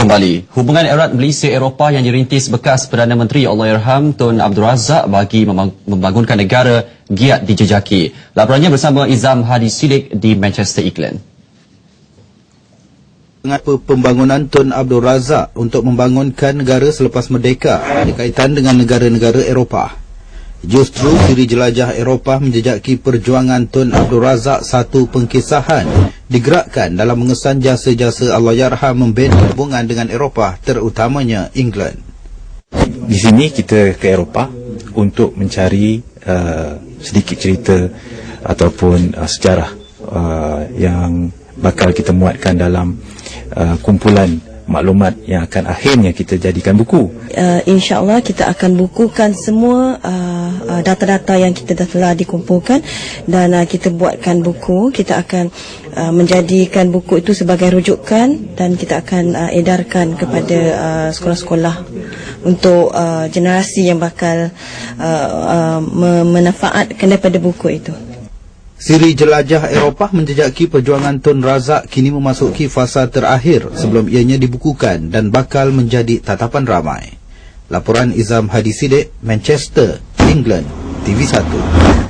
kembali. Hubungan erat Malaysia Eropah yang dirintis bekas Perdana Menteri Allahyarham Tun Abdul Razak bagi membangunkan negara giat dijejaki. Laporannya bersama Izam Hadi Sidik di Manchester, England. Dengan pembangunan Tun Abdul Razak untuk membangunkan negara selepas merdeka berkaitan dengan negara-negara Eropah. Justru diri jelajah Eropah menjejaki perjuangan Tun Abdul Razak satu pengkisahan digerakkan dalam mengesan jasa-jasa Allahyarham membina hubungan dengan Eropah terutamanya England. Di sini kita ke Eropah untuk mencari uh, sedikit cerita ataupun uh, sejarah uh, yang bakal kita muatkan dalam uh, kumpulan maklumat yang akan akhirnya kita jadikan buku. Uh, InsyaAllah kita akan bukukan semua uh, uh, data-data yang kita dah telah dikumpulkan dan uh, kita buatkan buku. Kita akan uh, menjadikan buku itu sebagai rujukan dan kita akan uh, edarkan kepada uh, sekolah-sekolah untuk uh, generasi yang bakal uh, uh, memanfaatkan daripada buku itu. Siri jelajah Eropah menjejaki perjuangan Tun Razak kini memasuki fasa terakhir sebelum ianya dibukukan dan bakal menjadi tatapan ramai. Laporan Izam Hadi Sidik, Manchester, England, TV1.